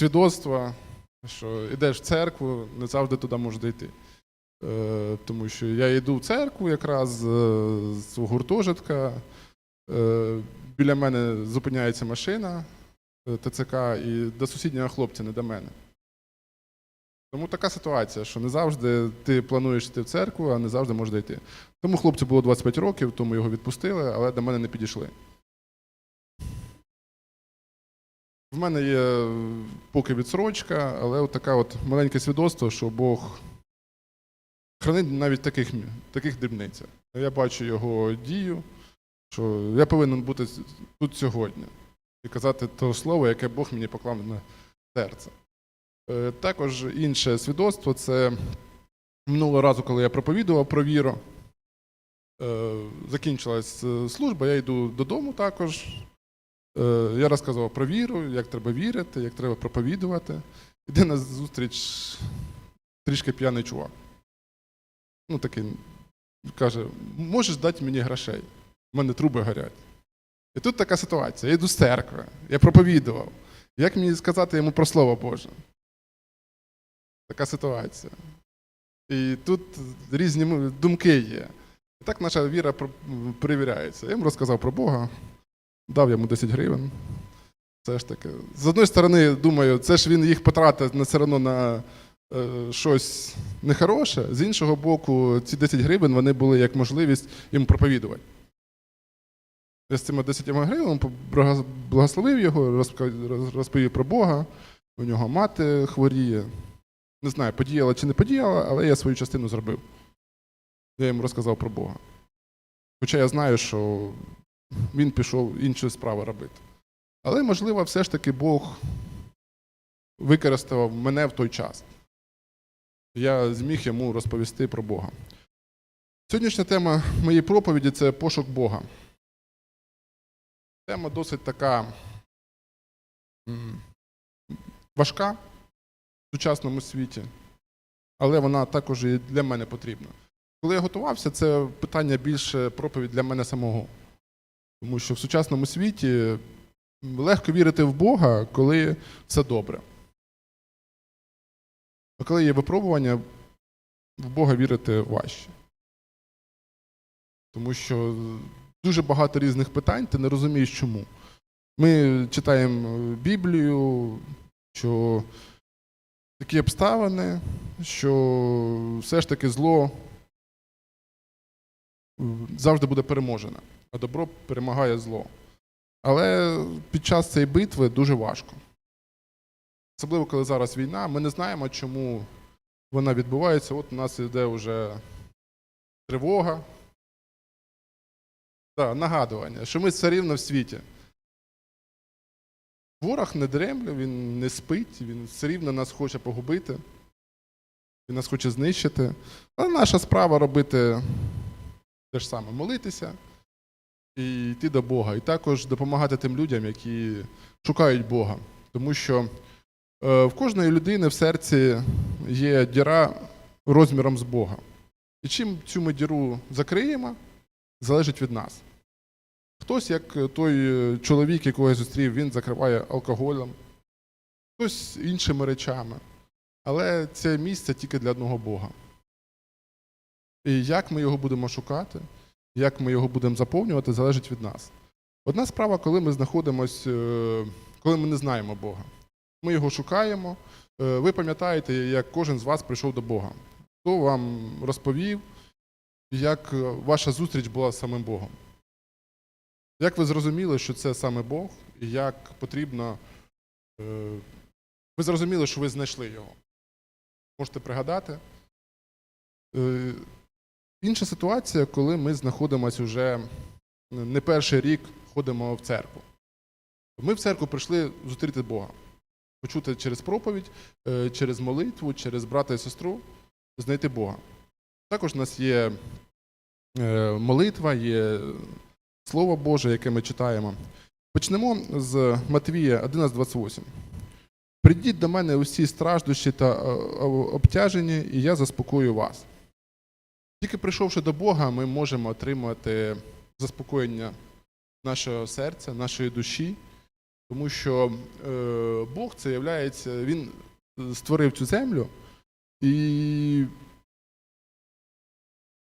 свідоцтва, що йдеш в церкву, не завжди туди можеш дійти. Е, тому що я йду в церкву якраз е, з гуртожитка. Е, біля мене зупиняється машина ТЦК, і до сусіднього хлопця, не до мене. Тому така ситуація, що не завжди ти плануєш йти в церкву, а не завжди можеш дійти. Тому хлопцю було 25 років, тому його відпустили, але до мене не підійшли. В мене є е, поки відсрочка, але от така от маленьке свідоцтво, що Бог хранить навіть таких, таких дрібницях. Я бачу його дію, що я повинен бути тут сьогодні і казати те слово, яке Бог мені поклав на серце. Е, Також інше свідоцтво це минулого разу, коли я проповідував про віру. Е, Закінчилась служба, я йду додому також. Е, Я розказував про віру, як треба вірити, як треба проповідувати. Іде на зустріч трішки п'яний чувак. Ну, такий каже: можеш дати мені грошей? У мене труби горять. І тут така ситуація. Я йду з церкви, я проповідував. Як мені сказати йому про Слово Боже? Така ситуація. І тут різні думки є. І так наша віра перевіряється. Я йому розказав про Бога, дав йому 10 гривень. Це ж таке. З одної сторони, думаю, це ж він їх потратив на все одно на е, щось нехороше. З іншого боку, ці 10 гривень вони були як можливість їм проповідувати. Я з цими 10 гривень благословив його, розповів про Бога. У нього мати хворіє. Не знаю, подіяла чи не подіяла, але я свою частину зробив. Я йому розказав про Бога. Хоча я знаю, що він пішов інші справи робити. Але, можливо, все ж таки Бог використав мене в той час. Я зміг йому розповісти про Бога. Сьогоднішня тема моєї проповіді це пошук Бога. Тема досить така важка в сучасному світі, але вона також і для мене потрібна. Коли я готувався, це питання більше проповідь для мене самого. Тому що в сучасному світі легко вірити в Бога, коли все добре. А коли є випробування, в Бога вірити важче. Тому що дуже багато різних питань, ти не розумієш чому. Ми читаємо Біблію, що такі обставини, що все ж таки зло завжди буде переможене, добро перемагає зло. Але під час цієї битви дуже важко. Особливо, коли зараз війна, ми не знаємо, чому вона відбувається. От у нас йде вже тривога. Так, нагадування, що ми все рівно в світі. Ворог не дремле, він не спить, він все рівно нас хоче погубити, він нас хоче знищити. Але наша справа робити те ж саме молитися і йти до Бога, і також допомагати тим людям, які шукають Бога. Тому що е, в кожної людини в серці є діра розміром з Бога. І чим цю ми діру закриємо, залежить від нас. Хтось, як той чоловік, якого я зустрів, він закриває алкоголем, хтось іншими речами. Але це місце тільки для одного Бога. І як ми його будемо шукати, як ми його будемо заповнювати, залежить від нас. Одна справа, коли ми знаходимося, е, коли ми не знаємо Бога. Ми його шукаємо. Е, Ви пам'ятаєте, як кожен з вас прийшов до Бога. Хто вам розповів, як е, ваша зустріч була з самим Богом? Як ви зрозуміли, що це саме Бог, і як потрібно. Ви зрозуміли, що ви знайшли його? Можете пригадати? Інша ситуація, коли ми знаходимося вже не перший рік ходимо в церкву. Ми в церкву прийшли зустріти Бога, почути через проповідь, е, через молитву, через брата і сестру, знайти Бога. Також у нас є е, молитва, є Слово Боже, яке ми читаємо. Почнемо з Матвія 11.28. Придіть до мене усі страждущі та е, обтяжені, і я заспокою вас. Тільки прийшовши до Бога, ми можемо отримати заспокоєння нашого серця, нашої душі. Тому що е, Бог це являється, він створив цю землю і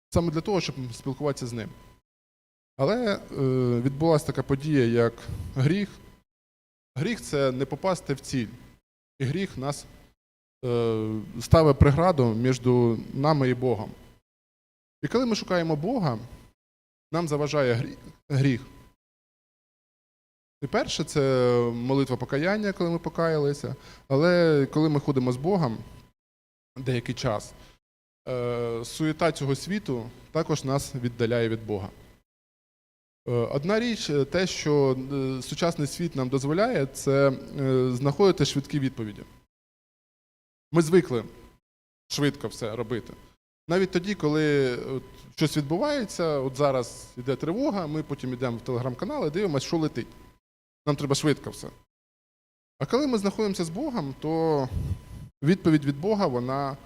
саме для того, щоб спілкуватися з ним. Але е, відбулася така подія, як гріх. Гріх це не попасти в ціль. І гріх нас е, ставить преграду між нами і Богом. І коли ми шукаємо Бога, нам заважає гріх. І перше це молитва покаяння, коли ми покаялися. Але коли ми ходимо з Богом деякий час, е, суєта цього світу також нас віддаляє від Бога. Е, Одна річ, е, те, що сучасний світ нам дозволяє, це знаходити швидкі відповіді. Ми звикли швидко все робити. Навіть тоді, коли от, щось відбувається, от зараз йде тривога, ми потім йдемо в телеграм-канал і дивимося, що летить. Нам треба швидко все. А коли ми знаходимося з Богом, то відповідь від Бога вона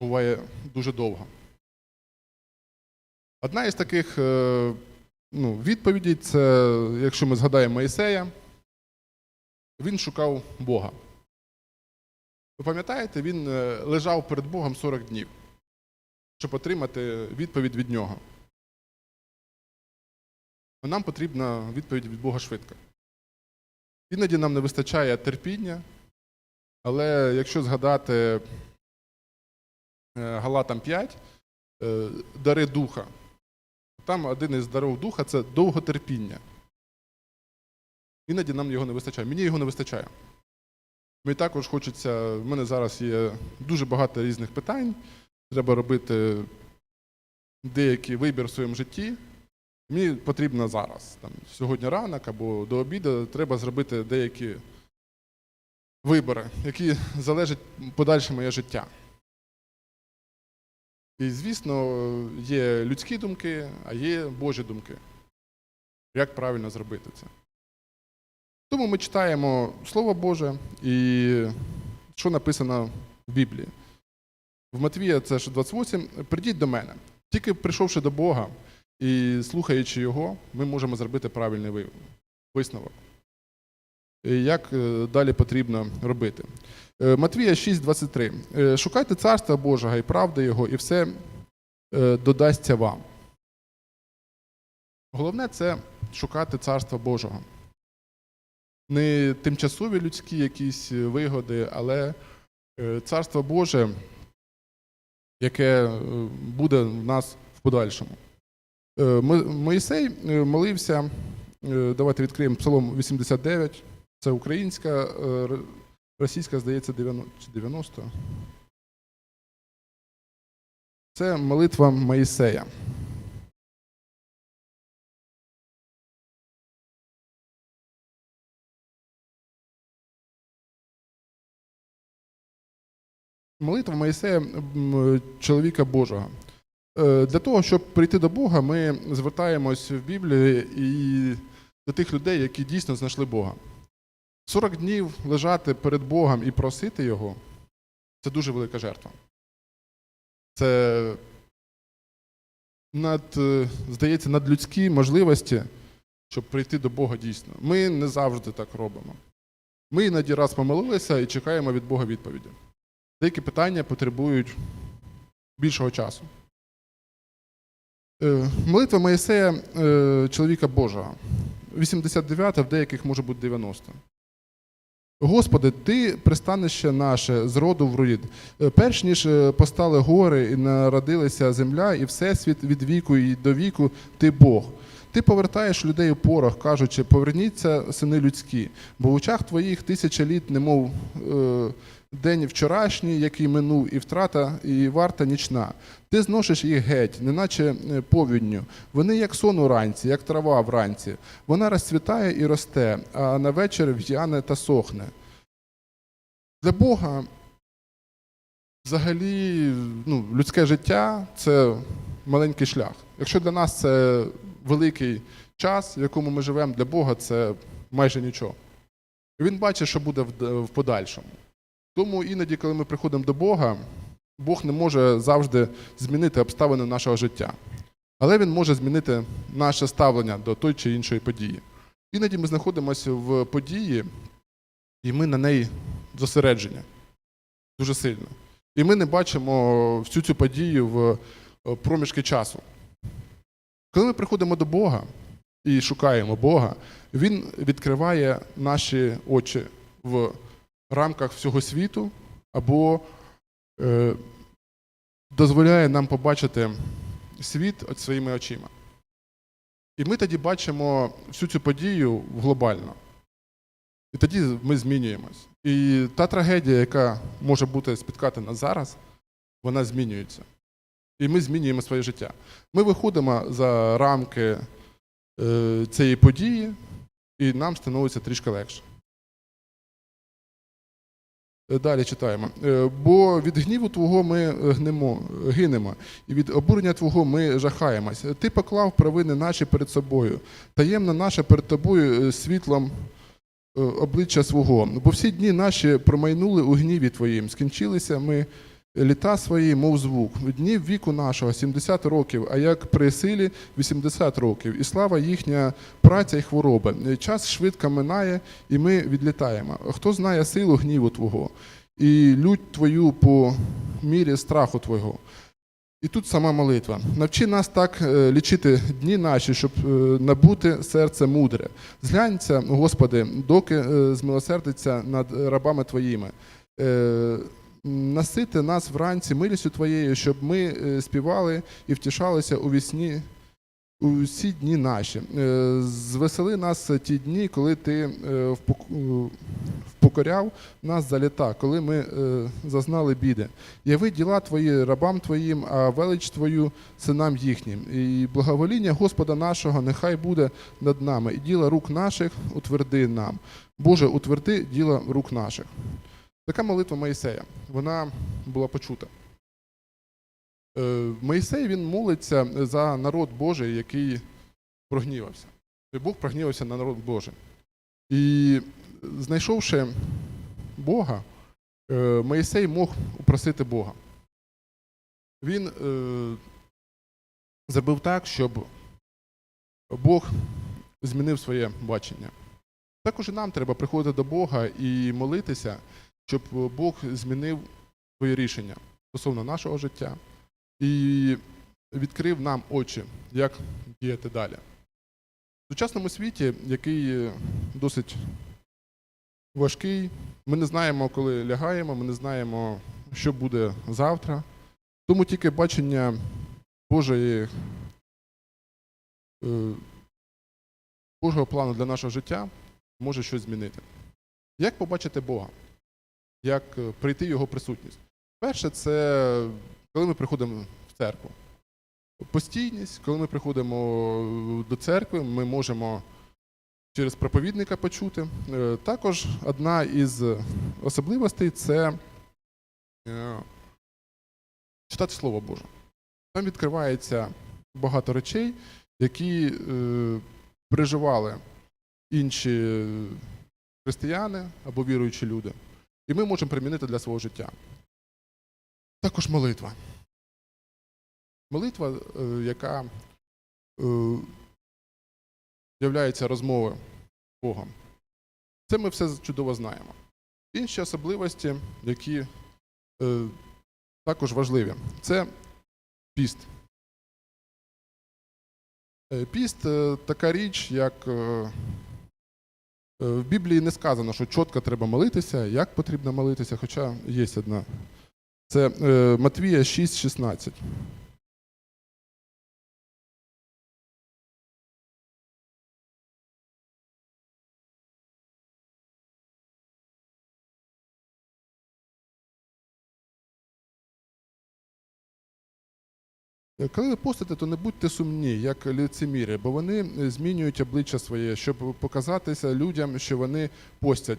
буває дуже довго. Одна із таких е, ну, відповідей це, якщо ми згадаємо Моїсея, він шукав Бога. Ви пам'ятаєте, він е, лежав перед Богом 40 днів, щоб отримати відповідь від нього. Нам потрібна відповідь від Бога швидко. Іноді нам не вистачає терпіння, але якщо згадати е, Галатам 5, е, дари духа, там один із дарів духа це довготерпіння. Іноді нам його не вистачає. Мені його не вистачає. Мені також хочеться, в мене зараз є дуже багато різних питань. Треба робити деякий вибір в своєму житті. Мені потрібно зараз, там, сьогодні ранок або до обіду, треба зробити деякі вибори, які залежать подальше моє життя. І, звісно, є людські думки, а є Божі думки. Як правильно зробити це? Тому ми читаємо Слово Боже і що написано в Біблії. В Матвія це ж 28. Придіть до мене. Тільки прийшовши до Бога і слухаючи Його, ми можемо зробити правильний висновок. І Як е, далі потрібно робити? Е, Матвія 6,23. Е, Шукайте царства Божого і правди Його, і все додасться вам. Головне це шукати царства Божого. Не тимчасові людські якісь вигоди, але е, царство Боже, яке е, буде в нас в подальшому. Е, Моїсей е, молився, е, давайте відкриємо Псалом 89, це українська, е, російська, здається, 90. Це молитва Моїсея. Молитва Моїсея чоловіка Божого. Е, Для того, щоб прийти до Бога, ми звертаємось в Біблії і до тих людей, які дійсно знайшли Бога. 40 днів лежати перед Богом і просити Його це дуже велика жертва. Це над, е, здається, надлюдські можливості, щоб прийти до Бога дійсно. Ми не завжди так робимо. Ми іноді раз помилилися і чекаємо від Бога відповіді. Деякі питання потребують більшого часу. Е, Молитва Моїсея, е, чоловіка Божого. 89, в деяких може бути 90. Господи, ти пристанище наше з роду в рід. Е, Перш ніж постали гори і народилася земля, і всесвіт від віку і до віку ти Бог. Ти повертаєш людей у порох, кажучи, поверніться, сини людські, бо в очах твоїх тисяча літ, немов е, день вчорашній, який минув, і втрата, і варта нічна. Ти зносиш їх геть, неначе е, повінню. Вони як сон уранці, як трава вранці. Вона розцвітає і росте, а на вечір в'яне та сохне. Для Бога взагалі ну, людське життя це маленький шлях. Якщо для нас це великий час, в якому ми живемо, для Бога це майже нічого. Він бачить, що буде в подальшому. Тому іноді, коли ми приходимо до Бога, Бог не може завжди змінити обставини нашого життя. Але Він може змінити наше ставлення до той чи іншої події. Іноді ми знаходимося в події, і ми на неї зосереджені дуже сильно. І ми не бачимо всю цю подію в е, проміжки часу. Коли ми приходимо до Бога і шукаємо Бога, Він відкриває наші очі в рамках всього світу або е, дозволяє нам побачити світ своїми очима. І ми тоді бачимо всю цю подію глобально. І тоді ми змінюємось. І та трагедія, яка може бути спіткати нас зараз, вона змінюється. І ми змінюємо своє життя. Ми виходимо за рамки е, цієї події, і нам становиться трішки легше. Е, Далі читаємо. Е, Бо від гніву Твого ми гнемо, гинемо, і від обурення Твого ми жахаємось. Ти поклав провини наші перед собою, таємно наше перед тобою е, світлом е, обличчя свого. Бо всі дні наші промайнули у гніві Твоїм, скінчилися ми літа свої, мов звук. Днів віку нашого 70 років, а як при силі 80 років. І слава їхня праця і хвороба. Час швидко минає, і ми відлітаємо. Хто знає силу гніву Твого і лють Твою по мірі страху Твого. І тут сама молитва. Навчи нас так е, лічити дні наші, щоб е, набути серце мудре. Зглянься, Господи, доки е, змилосердиться над рабами Твоїми. Насити нас вранці милістю Твоєю, щоб ми е, співали і втішалися у вісні у всі дні наші. Е, Звесели нас ті дні, коли ти е, впок- впокоряв нас за літа, коли ми зазнали біди. Яви діла твої рабам твоїм, а велич твою синам їхнім. І благовоління Господа нашого нехай буде над нами, і діла рук наших утверди нам. Боже, утверди діла рук наших. Така молитва Моїсея, вона була почута. Е, Моїсей він молиться за народ Божий, який прогнівався. І Бог прогнівався на народ Божий. І знайшовши Бога, е, Моїсей мог упросити Бога. Він е, зробив так, щоб Бог змінив своє бачення. Також і нам треба приходити до Бога і молитися, щоб Бог змінив своє рішення стосовно нашого життя і відкрив нам очі, як діяти далі. В сучасному світі, який е, досить важкий, ми не знаємо, коли лягаємо, ми не знаємо, що буде завтра. Тому тільки бачення Божої, е, Божого плану для нашого життя може щось змінити. Як побачити Бога? Як е, прийти в Його присутність? Перше, це коли ми приходимо в церкву. Постійність, коли ми приходимо до церкви, ми можемо через проповідника почути. Е, Також одна із особливостей це е, читати Слово Боже. Там відкривається багато речей, які е, переживали інші християни або віруючі люди. І ми можемо примінити для свого життя. Також молитва. Молитва, е, яка е, являється розмовою з Богом. Це ми все чудово знаємо. Інші особливості, які е, також важливі, це піст. Піст така річ, як в Біблії не сказано, що чітко треба молитися, як потрібно молитися, хоча є одна. Це е, Матвія 6,16. Коли ви постите, то не будьте сумні, як лицеміри, бо вони е, змінюють обличчя своє, щоб показатися людям, що вони постять.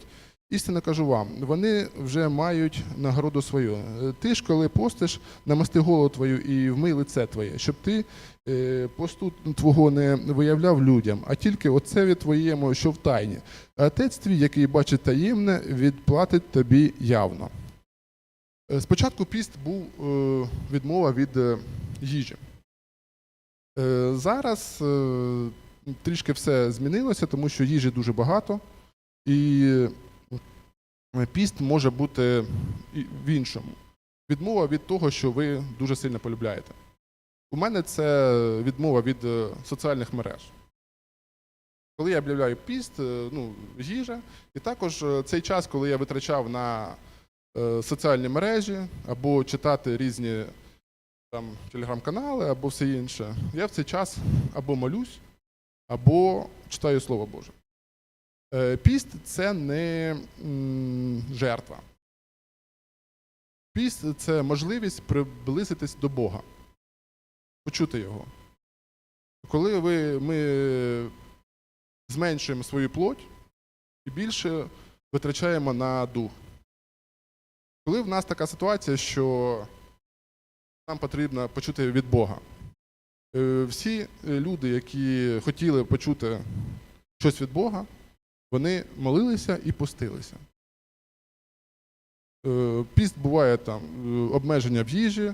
Істинно кажу вам, вони вже мають нагороду свою. Е, Ти ж, коли постиш, намасти голову твою і вмий лице твоє, щоб ти е, посту твого не виявляв людям, а тільки отцеві твоєму, що в тайні. А Отець твій, який бачить таємне, відплатить тобі явно. Е, Спочатку піст був е, відмова від е, їжі. Е, Зараз е, трішки все змінилося, тому що їжі дуже багато, і е, піст може бути в іншому. Відмова від того, що ви дуже сильно полюбляєте. У мене це відмова від соціальних мереж. Коли я об'являю піст, ну, їжа, і також цей час, коли я витрачав на соціальні мережі або читати різні там телеграм-канали, або все інше, я в цей час або молюсь, або читаю Слово Боже. Е, Піст це не жертва. Піст це можливість приблизитись до Бога, почути Його. Коли ви, ми зменшуємо свою плоть і більше витрачаємо на дух. Коли в нас така ситуація, що нам потрібно почути від Бога. Е, Всі е, люди, які хотіли почути щось від Бога, вони молилися і постилися. Е, Піст буває там обмеження в їжі,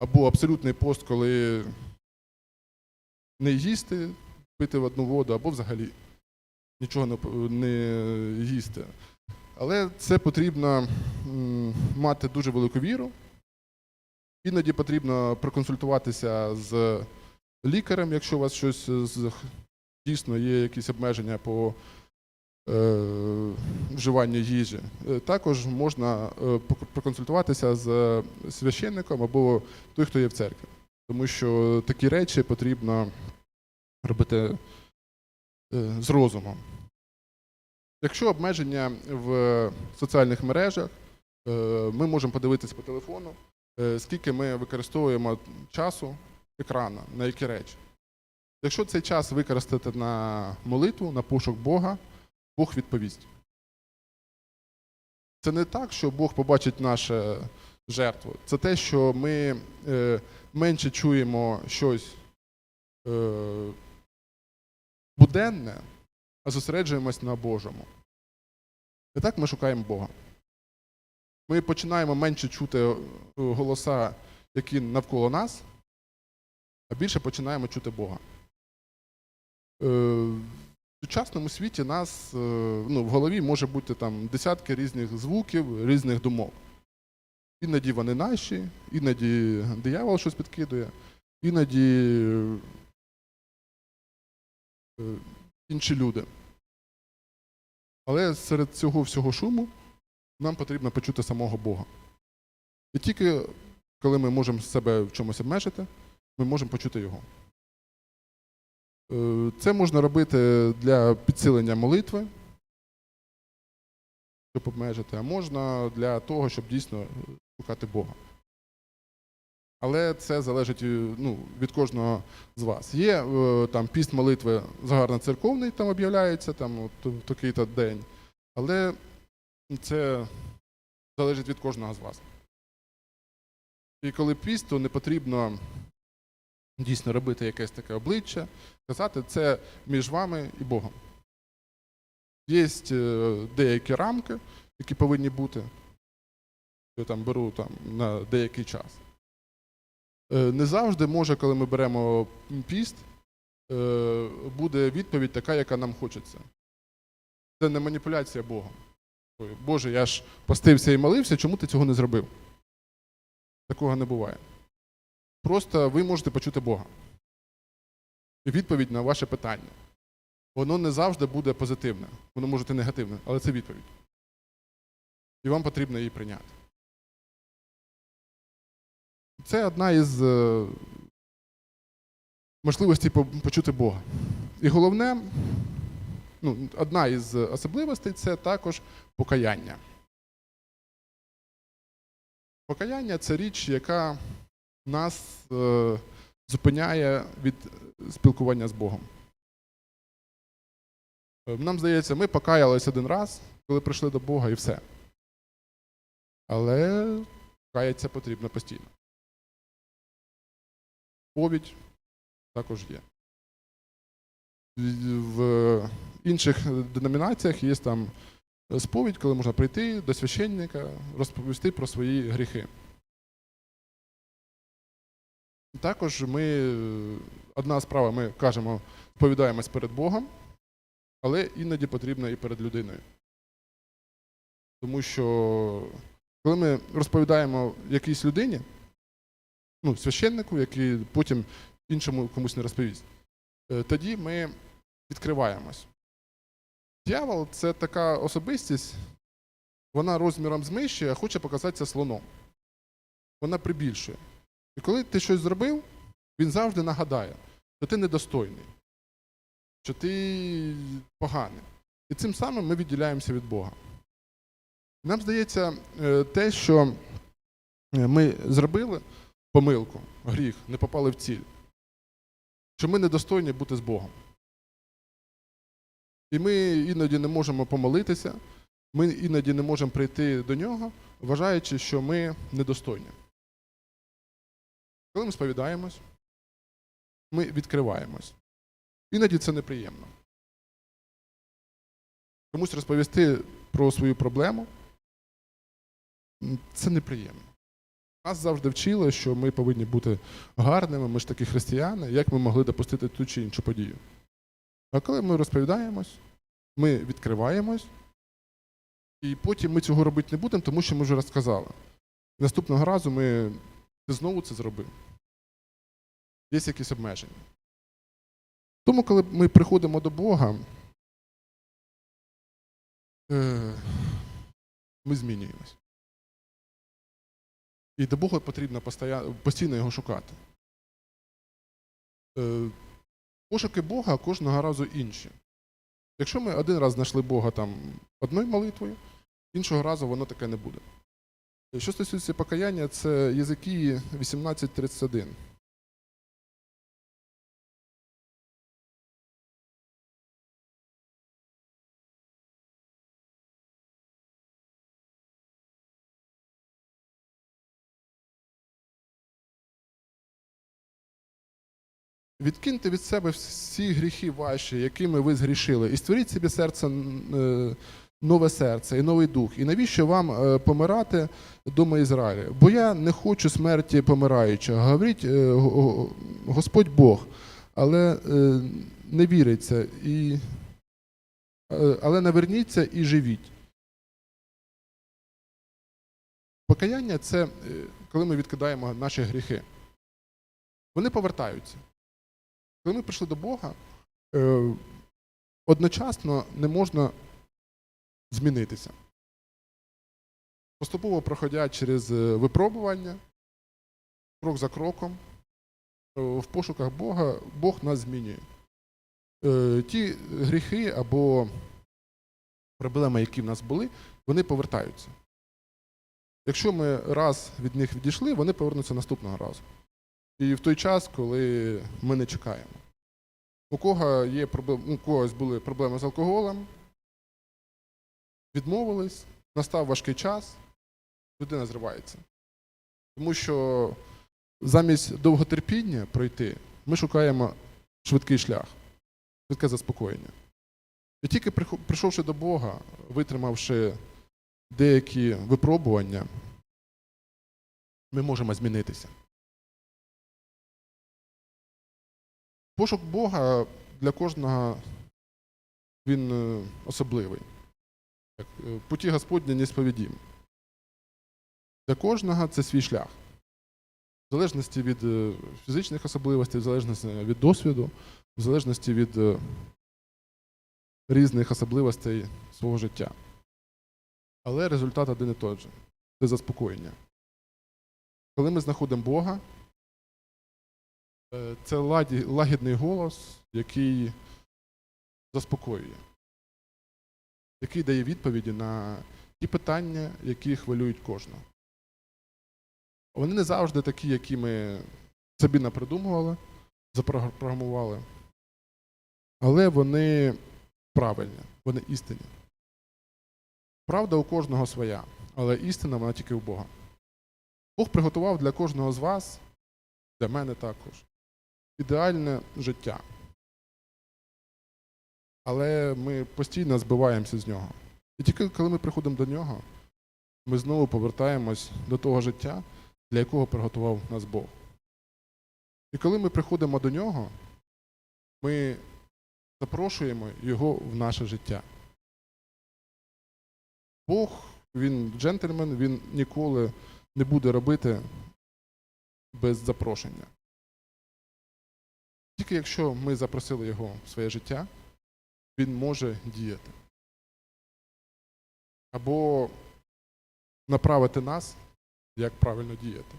або абсолютний пост, коли не їсти, пити в одну воду, або взагалі нічого не, їсти. Але це потрібно мати дуже велику віру. Іноді потрібно проконсультуватися з лікарем, якщо у вас щось дійсно є якісь обмеження по е, вживанню їжі. Е, Також можна е, проконсультуватися з священником або той, хто є в церкві. Тому що такі речі потрібно робити з розумом. Якщо обмеження в соціальних мережах, ми можемо подивитися по телефону, скільки ми використовуємо часу екрану, на які речі. Якщо цей час використати на молитву, на пошук Бога, Бог відповість. Це не так, що Бог побачить нашу жертву. Це те, що ми е, менше чуємо щось е, буденне, а зосереджуємось на Божому. І так ми шукаємо Бога. Ми починаємо менше чути е, голоса, які навколо нас, а більше починаємо чути Бога. Е, В сучасному світі нас е, ну, в голові може бути там десятки різних звуків, різних думок. Іноді вони наші, іноді диявол щось підкидує, іноді інші люди. Але серед цього всього шуму нам потрібно почути самого Бога. І тільки коли ми можемо себе в чомусь обмежити, ми можемо почути Його. Е, Це можна робити для підсилення молитви, щоб обмежити, а можна для того, щоб дійсно шукати Бога. Але це залежить е, ну, від кожного з вас. Є е, там піст молитви загальноцерковний, там об'являється там, от, такий-то день. Але це залежить від кожного з вас. І коли піст, то не потрібно дійсно робити якесь таке обличчя, казати це між вами і Богом. Є е, деякі рамки, які повинні бути. Я там беру там, на деякий час. Е, Не завжди може, коли ми беремо піст, е, буде відповідь така, яка нам хочеться. Це не маніпуляція Богом. Боже, я ж постився і молився, чому ти цього не зробив? Такого не буває. Просто ви можете почути Бога. І відповідь на ваше питання. Воно не завжди буде позитивне, воно може бути негативне, але це відповідь. І вам потрібно її прийняти. Це одна із е, можливостей почути Бога. І головне, ну, одна із особливостей це також покаяння. Покаяння це річ, яка нас е, зупиняє від спілкування з Богом. Е, Нам здається, ми покаялись один раз, коли прийшли до Бога, і все. Але каятися потрібно постійно. Повідь також є. В інших деномінаціях є там сповідь, коли можна прийти до священника, розповісти про свої гріхи. Також ми, одна справа, ми кажемо сповідаємось перед Богом, але іноді потрібно і перед людиною. Тому що коли ми розповідаємо якійсь людині, ну, священнику, який потім іншому комусь не розповість, е, тоді ми відкриваємось. Дьявол це така особистість, вона розміром з миші, а хоче показатися слоном. Вона прибільшує. І коли ти щось зробив, він завжди нагадає, що ти недостойний, що ти поганий. І цим самим ми відділяємося від Бога. Нам здається, е, те, що е, ми зробили помилку, гріх, не попали в ціль, що ми недостойні бути з Богом. І ми іноді не можемо помолитися, ми іноді не можемо прийти до нього, вважаючи, що ми недостойні. Коли ми сповідаємось, ми відкриваємось. Іноді це неприємно. Комусь розповісти про свою проблему це неприємно. Нас завжди вчили, що ми повинні бути гарними, ми ж такі християни, як ми могли допустити ту чи іншу подію. А коли ми розповідаємось, ми відкриваємось, і потім ми цього робити не будемо, тому що ми вже розказали. Наступного разу ми знову це зробив. Є якісь обмеження. Тому, коли ми приходимо до Бога, е, ми змінюємось. І до Бога потрібно постійно його шукати. Пошуки Бога кожного разу інші. Якщо ми один раз знайшли Бога там одною молитвою, іншого разу воно таке не буде. Що стосується покаяння, це Єзикії 18.31. Відкиньте від себе всі гріхи ваші, якими ви згрішили, і створіть собі серце е, нове серце і новий дух. І навіщо вам е, помирати, дома Ізраїля? Бо я не хочу смерті помираючого. Говорить е, го- го- Господь Бог, але не віриться, і, але наверніться і живіть. Покаяння це коли ми відкидаємо наші гріхи. Вони повертаються. Коли ми прийшли до Бога, е, одночасно не можна змінитися. Поступово проходять через е, випробування, крок за кроком, е, в пошуках Бога Бог нас змінює. Ті гріхи або проблеми, які в нас були, вони повертаються. Якщо ми раз від них відійшли, вони повернуться наступного разу. І в той час, коли ми не чекаємо. У кого є проблем, у когось були проблеми з алкоголем, відмовились, настав важкий час, людина зривається. Тому що замість довготерпіння пройти, ми шукаємо швидкий шлях, швидке заспокоєння. І тільки прийшовши до Бога, витримавши деякі випробування, ми можемо змінитися. Пошук Бога для кожного він е, особливий. Е, Путі Господні несповідім. Для кожного це свій шлях. В залежності від е, фізичних особливостей, в залежності від досвіду, в залежності від різних особливостей свого життя. Але результат один і той же це заспокоєння. Коли ми знаходимо Бога, Це лагідний голос, який заспокоює, який дає відповіді на ті питання, які хвилюють кожного. Вони не завжди такі, які ми собі напридумували, запрограмували, але вони правильні, вони істинні. Правда у кожного своя, але істина вона тільки у Бога. Бог приготував для кожного з вас, для мене також, ідеальне життя. Але ми постійно збиваємося з нього. І тільки коли ми приходимо до нього, ми знову повертаємось до того життя, для якого приготував нас Бог. І коли ми приходимо до нього, ми запрошуємо його в наше життя. Бог, він джентльмен, він ніколи не буде робити без запрошення. Тільки якщо ми запросили його в своє життя, він може діяти. Або направити нас, як правильно діяти.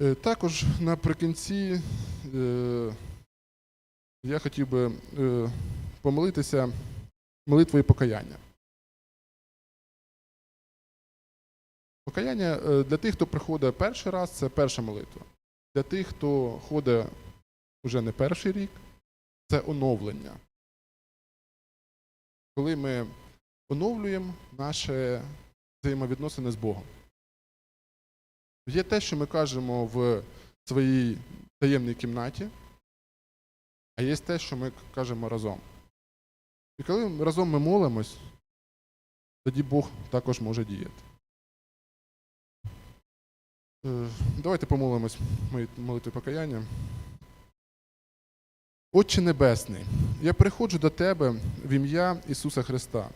Е, Також наприкінці е, я хотів би е, помолитися молитвою покаяння. Покаяння е, для тих, хто приходить перший раз, це перша молитва. Для тих, хто ходить вже не перший рік, це оновлення. Коли ми оновлюємо наші взаємовідносини з Богом. Є те, що ми кажемо в своїй таємній кімнаті, а є те, що ми кажемо разом. І коли разом ми молимось, тоді Бог також може діяти. Е, Давайте помолимось молитвою покаяння. Отче Небесний, я приходжу до Тебе в ім'я Ісуса Христа.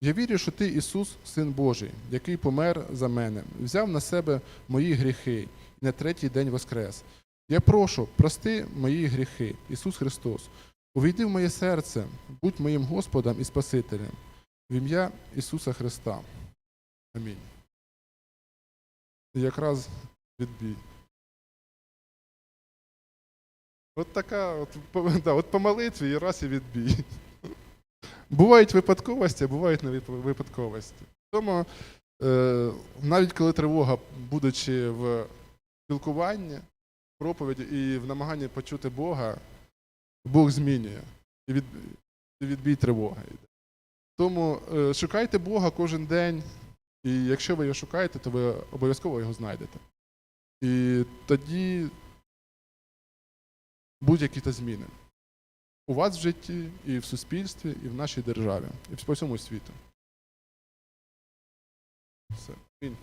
Я вірю, що Ти, Ісус, Син Божий, який помер за мене, взяв на себе мої гріхи і на третій день воскрес. Я прошу, прости мої гріхи, Ісус Христос. Увійди в моє серце, будь моїм Господом і Спасителем. В ім'я Ісуса Христа. Амінь. Якраз відбій. От така, от, да, от по молитві і раз і відбій. Бувають випадковості, а бувають не випадковості. Тому е, навіть коли тривога, будучи в спілкуванні, проповіді і в намаганні почути Бога, Бог змінює. І, від, і відбій тривоги. Тому е, шукайте Бога кожен день, і якщо ви його шукаєте, то ви обов'язково його знайдете. І тоді будь-які та зміни у вас в житті, і в суспільстві, і в нашій державі, і по всьому світу. Все. Амінь.